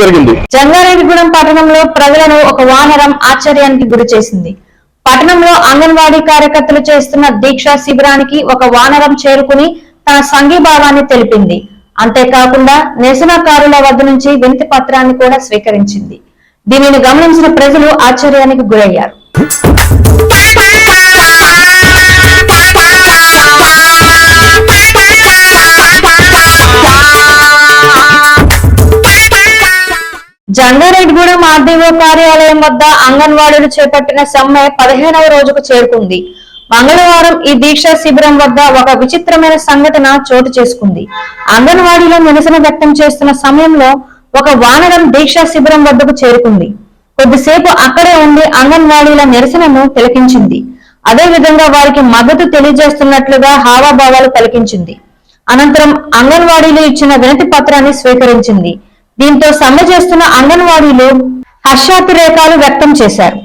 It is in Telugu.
జరిగింది. జంగారెడ్డిగూడెం పట్టణంలో ప్రజలను ఒక వానరం ఆశ్చర్యానికి గురి చేసింది. పట్టణంలో అంగన్వాడీ కార్యకర్తలు చేస్తున్న దీక్షా శిబిరానికి ఒక వానరం చేరుకుని తన సంఘీభావాన్ని తెలిపింది. అంతేకాకుండా నిరసనకారుల వద్ద నుంచి వినతి పత్రాన్ని కూడా స్వీకరించింది. దీనిని గమనించిన ప్రజలు ఆశ్చర్యానికి గురయ్యారు. జంగారెడ్డిగూడెం ఆర్డీఓ కార్యాలయం వద్ద అంగన్వాడీలు చేపట్టిన సమ్మె పదిహేనవ రోజుకు చేరుకుంది. మంగళవారం ఈ దీక్షా శిబిరం వద్ద ఒక విచిత్రమైన సంఘటన చోటు చేసుకుంది. అంగన్వాడీలో నిరసన వ్యక్తం చేస్తున్న సమయంలో ఒక వానరం దీక్షా శిబిరం వద్దకు చేరుకుంది. కొద్దిసేపు అక్కడే ఉండి అంగన్వాడీల నిరసనను తిలకించింది. అదే విధంగా వారికి మద్దతు తెలియజేస్తున్నట్లుగా హావాభావాలు పలికించింది. అనంతరం అంగన్వాడీలు ఇచ్చిన వినతి పత్రాన్ని స్వీకరించింది. దీంతో సమ్మె చేస్తున్న అంగన్వాడీలు హర్షాతిరేకాలు వ్యక్తం చేశారు.